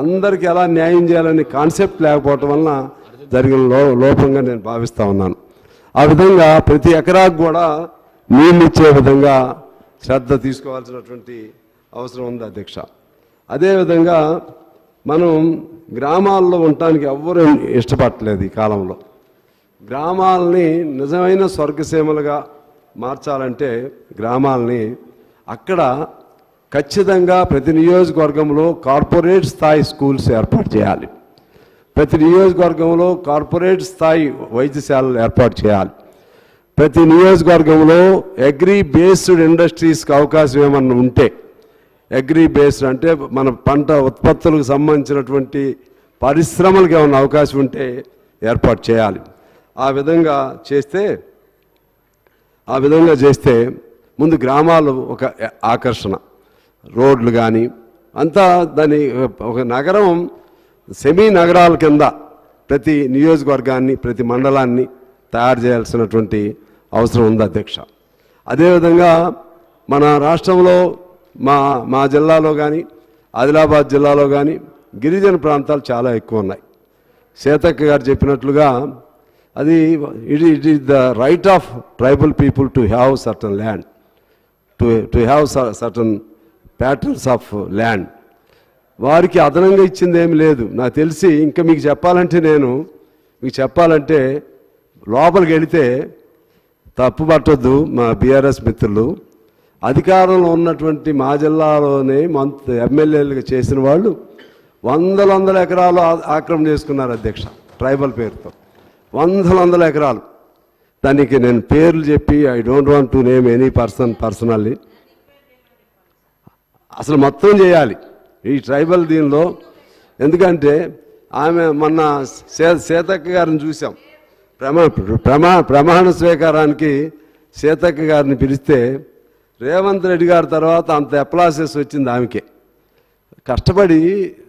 అందరికీ ఎలా న్యాయం చేయాలనే కాన్సెప్ట్ లేకపోవటం వలన జరిగిన లో లోపంగా నేను భావిస్తూ ఉన్నాను. ఆ విధంగా ప్రతి ఎకరాకు కూడా నీళ్ళు ఇచ్చే విధంగా శ్రద్ధ తీసుకోవాల్సినటువంటి అవసరం ఉంది అధ్యక్ష. అదేవిధంగా మనం గ్రామాల్లో ఉండటానికి ఎవ్వరూ ఇష్టపడట్లేదు ఈ కాలంలో. గ్రామాలని నిజమైన స్వర్గసీమలుగా మార్చాలంటే గ్రామాలని అక్కడ ఖచ్చితంగా ప్రతి నియోజకవర్గంలో కార్పొరేట్ స్థాయి స్కూల్స్ ఏర్పాటు చేయాలి. ప్రతి నియోజకవర్గంలో కార్పొరేట్ స్థాయి వైద్యశాలలు ఏర్పాటు చేయాలి. ప్రతి నియోజకవర్గంలో అగ్రి బేస్డ్ ఇండస్ట్రీస్కి అవకాశం ఏమన్నా ఉంటే అగ్రి బేస్డ్ అంటే మన పంట ఉత్పత్తులకు సంబంధించినటువంటి పరిశ్రమలకు ఏమన్నా అవకాశం ఉంటే ఏర్పాటు చేయాలి. ఆ విధంగా చేస్తే ఆ విధంగా చేస్తే ముందు గ్రామాలు ఒక ఆకర్షణ. రోడ్లు కానీ అంతా దాని ఒక నగరం సెమీ నగరాల కింద ప్రతి నియోజకవర్గాన్ని ప్రతి మండలాన్ని తయారు చేయాల్సినటువంటి అవసరం ఉంది అధ్యక్ష. అదేవిధంగా మన రాష్ట్రంలో మా మా జిల్లాలో కానీ ఆదిలాబాద్ జిల్లాలో కానీ గిరిజన ప్రాంతాలు చాలా ఎక్కువ ఉన్నాయి. సీతక్క గారు చెప్పినట్లుగా అది it it is the right of tribal people to have certain land to to have certain patterns of land వారికి అదనంగా ఇచ్చింది ఏమి లేదు. నాకు తెలిసి ఇంకా మీకు చెప్పాలంటే నేను మీకు చెప్పాలంటే లోపలికి వెళితే తప్పు పట్టొద్దు మా బీఆర్ఎస్ మిత్రులు. అధికారంలో ఉన్నటువంటి మా జిల్లాలోనే మంత్ ఎమ్మెల్యేలుగా చేసిన వాళ్ళు వందల వందల ఎకరాలు ఆక్రమణ చేసుకున్నారు అధ్యక్ష ట్రైబల్ పేరుతో. వందల వందల ఎకరాలు. దానికి నేను పేర్లు చెప్పి I don't want to name any person personally అసలు మొత్తం చేయాలి. ఈ ట్రైబల్ దీనిలో ఎందుకంటే ఆమె మొన్న సే సీతక్క గారిని చూసాం ప్రమా ప్రమా ప్రమాణ స్వీకారానికి సీతక్క గారిని పిలిస్తే రేవంత్ రెడ్డి గారి తర్వాత అంత అప్లాసెస్ వచ్చింది ఆమెకే. కష్టపడి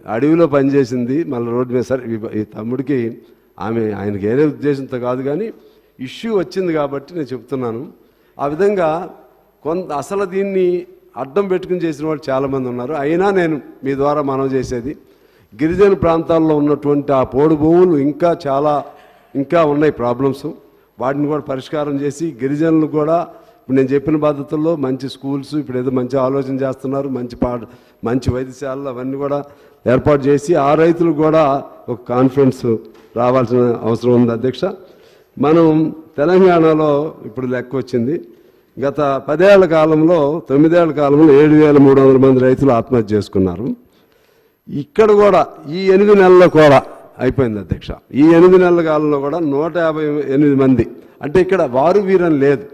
అడవిలో పనిచేసింది మళ్ళీ రోడ్డు మీద సరే ఈ- ఈ తమ్ముడికి ఆమె ఆయనకి ఏదే ఉద్దేశంతో కాదు కానీ ఇష్యూ వచ్చింది కాబట్టి నేను చెప్తున్నాను. ఆ విధంగా కొంత అసలు దీన్ని అడ్డం పెట్టుకుని చేసిన వాళ్ళు చాలామంది ఉన్నారు. అయినా నేను మీ ద్వారా మనం చేసేది గిరిజన ప్రాంతాల్లో ఉన్నటువంటి ఆ పోడు భూములు ఇంకా చాలా ఇంకా ఉన్నాయి ప్రాబ్లమ్స్. వాటిని కూడా పరిష్కారం చేసి గిరిజనులు కూడా ఇప్పుడు నేను చెప్పిన పద్ధతుల్లో మంచి స్కూల్స్ ఇప్పుడు ఏదో మంచి ఆలోచన చేస్తున్నారు మంచి పా మంచి వైద్యశాలలు అవన్నీ కూడా ఏర్పాటు చేసి ఆ రైతులు కూడా ఒక కాన్ఫిడెన్స్ రావాల్సిన అవసరం ఉంది అధ్యక్ష. మనం తెలంగాణలో ఇప్పుడు లెక్క వచ్చింది గత పదేళ్ళ కాలంలో తొమ్మిదేళ్ళ కాలంలో ఏడు వేల మూడు వందల మంది రైతులు ఆత్మహత్య చేసుకున్నారు. ఇక్కడ కూడా ఈ ఎనిమిది నెలల్లో కూడా అయిపోయింది అధ్యక్ష. ఈ ఎనిమిది నెలల కాలంలో కూడా నూట యాభై ఎనిమిది మంది. అంటే ఇక్కడ వారు వీరని లేదు.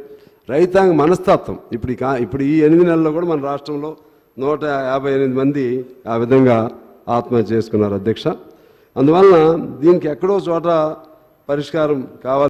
రైతాంగ మనస్తత్వం. ఇప్పుడు ఇప్పుడు ఈ ఎనిమిది నెలల్లో కూడా మన రాష్ట్రంలో నూట యాభై ఎనిమిది మంది ఆ విధంగా ఆత్మహత్య చేసుకున్నారు అధ్యక్ష. అందువలన దీనికి ఎక్కడో చోట పరిష్కారం కావాలి